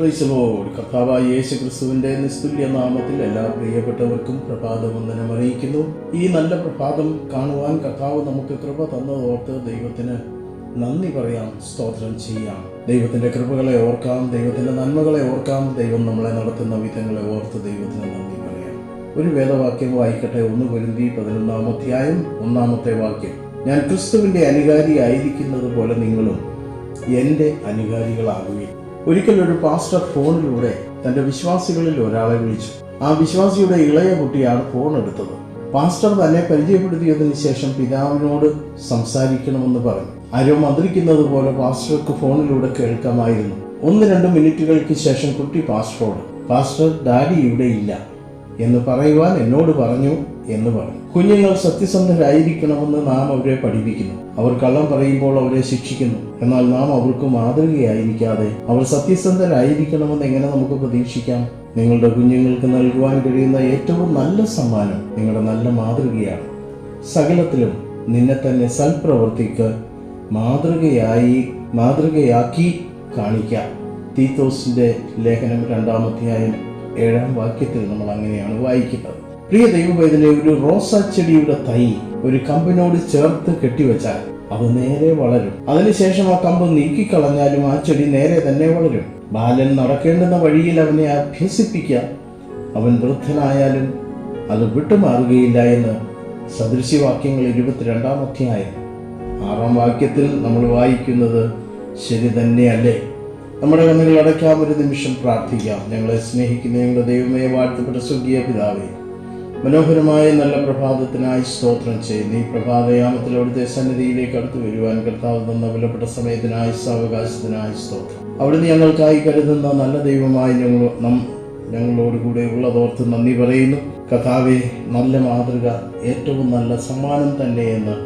പ്രൈസലോട് കർത്താവായ യേശു ക്രിസ്തുവിന്റെ നിസ്തുല്യ നാമത്തിൽ എല്ലാ പ്രിയപ്പെട്ടവർക്കും പ്രഭാതവന്ദനം അറിയിക്കുന്നു. ഈ നല്ല പ്രഭാതം കാണുവാൻ കർത്താവ് നമുക്ക് കൃപ തന്നതോർത്ത് ദൈവത്തിന് നന്ദി പറയാം സ്തോത്രം ചെയ്യാം. ദൈവത്തിന്റെ കൃപകളെ ഓർക്കാം ദൈവത്തിന്റെ നന്മകളെ ഓർക്കാം. ദൈവം നമ്മളെ നടത്തുന്ന വിധങ്ങളെ ഓർത്ത് ദൈവത്തിന് നന്ദി പറയാം. ഒരു വേദവാക്യം വായിക്കട്ടെ. ഒന്ന് പൊരുതി പതിനൊന്നാം അധ്യായം ഒന്നാമത്തെ വാക്യം. ഞാൻ ക്രിസ്തുവിന്റെ അനുകാരി ആയിരിക്കുന്നത് പോലെ നിങ്ങളും എന്റെ അനുകാരികളാകുകയും ഒരിക്കൽ ഒരു പാസ്റ്റർ ഫോണിലൂടെ തന്റെ വിശ്വാസികളിൽ ഒരാളെ വിളിച്ചു. ആ വിശ്വാസിയുടെ ഇളയ കുട്ടിയാണ് ഫോൺ എടുത്തത്. പാസ്റ്റർ തന്നെ പരിചയപ്പെടുത്തിയതിനു ശേഷം പിതാവിനോട് സംസാരിക്കണമെന്ന് പറഞ്ഞു. ആരോ മന്ത്രിക്കുന്നത് പോലെ പാസ്റ്റർക്ക് ഫോണിലൂടെ കേൾക്കാമായിരുന്നു. ഒന്ന് രണ്ട് മിനിറ്റുകൾക്ക് ശേഷം കുട്ടി പാസ്റ്ററോട് പാസ്റ്റർ ഡാഡി ഇവിടെ ഇല്ല എന്ന് പറയുവാൻ എന്നോട് പറഞ്ഞു എന്ന് പറഞ്ഞു. കുഞ്ഞുങ്ങൾ സത്യസന്ധരായിരിക്കണമെന്ന് നാം അവരെ പഠിപ്പിക്കുന്നു. അവർ കള്ളം പറയുമ്പോൾ അവരെ ശിക്ഷിക്കുന്നു. എന്നാൽ നാം അവർക്ക് മാതൃകയായിരിക്കാതെ അവർ സത്യസന്ധരായിരിക്കണമെന്ന് എങ്ങനെ നമുക്ക് പ്രതീക്ഷിക്കാം? നിങ്ങളുടെ കുഞ്ഞുങ്ങൾക്ക് നൽകുവാൻ കഴിയുന്ന ഏറ്റവും നല്ല സമ്മാനം നിങ്ങളുടെ നല്ല മാതൃകയാണ്. സകലത്തിലും നിന്നെ തന്നെ സൽപ്രവർത്തിക്ക് മാതൃകയായി മാതൃകയാക്കി കാണിക്കാം. തീത്തോസിന്റെ ലേഖനം രണ്ടാമധ്യായം ഏഴാം വാക്യത്തിൽ നമ്മൾ അങ്ങനെയാണ് വായിക്കുന്നത്. പ്രിയ ദൈവവേദന ഒരു റോസാ ചെടിയുടെ തൈ ഒരു കമ്പിനോട് ചേർത്ത് കെട്ടിവെച്ചാൽ അത് നേരെ വളരും. അതിനുശേഷം ആ കമ്പ് നീക്കിക്കളഞ്ഞാലും ആ ചെടി നേരെ തന്നെ വളരും. ബാലൻ നടക്കേണ്ടുന്ന വഴിയിൽ അവനെ അഭ്യസിപ്പിക്കാം അവൻ വൃദ്ധനായാലും അത് വിട്ടുമാറുകയില്ല എന്ന് സദൃശ്യവാക്യങ്ങൾ ഇരുപത്തിരണ്ടാം അധ്യായം. ആറാം വാക്യത്തിൽ നമ്മൾ വായിക്കുന്നത് ശരി തന്നെയല്ലേ? നമ്മുടെ കണ്ണുകൾ അടയ്ക്കാം ഒരു നിമിഷം പ്രാർത്ഥിക്കാം. ഞങ്ങളെ സ്നേഹിക്കുന്ന ഞങ്ങളുടെ ദൈവമേ വാഴ്ത്തപ്പെട്ട സ്വർഗീയ പിതാവേ മനോഹരമായ നല്ല പ്രഭാതത്തിനായി സ്തോത്രം ചെയ്യുന്നു. ഈ പ്രഭാതയാമത്തിൽ അവിടുത്തെ സന്നിധിയിലേക്ക് അടുത്തു വരുവാൻ കർത്താവ് തന്ന വിലപ്പെട്ട സമയത്തിനായി സാവകാശത്തിനായി സ്തോത്രം. അവിടുന്ന് ഞങ്ങൾക്കായി കരുതുന്ന നല്ല ദൈവമായി ഞങ്ങൾ നം ഞങ്ങളോട് കൂടെ ഉള്ളതോർത്ത് നന്ദി പറയുന്നു. കഥാവെ നല്ല മാതൃക ഏറ്റവും നല്ല സമ്മാനം തന്നെയെന്ന്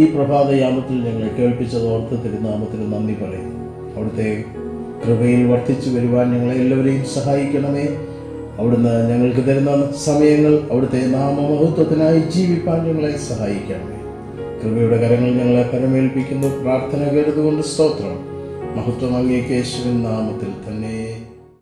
ഈ പ്രഭാതയാമത്തിൽ ഞങ്ങൾ കേൾപ്പിച്ചതോർത്ത് തിരുനാമത്തിന് നന്ദി പറയുന്നു. അവിടുത്തെ കൃപയിൽ വർദ്ധിച്ചു വരുവാൻ ഞങ്ങളെ എല്ലാവരെയും സഹായിക്കണമേ. അവിടുന്ന് ഞങ്ങൾക്ക് തരുന്ന സമയങ്ങൾ അവിടുത്തെ നാമമഹത്വത്തിനായി ജീവിപ്പാൻ ഞങ്ങളെ സഹായിക്കണമേ. കൃപയുടെ കരങ്ങൾ ഞങ്ങളെ പരമേൽപ്പിക്കുന്നു. പ്രാർത്ഥന കേട്ടതുകൊണ്ട് സ്തോത്രം. മഹത്വം യേശുവിൻ നാമത്തിൽ തന്നെ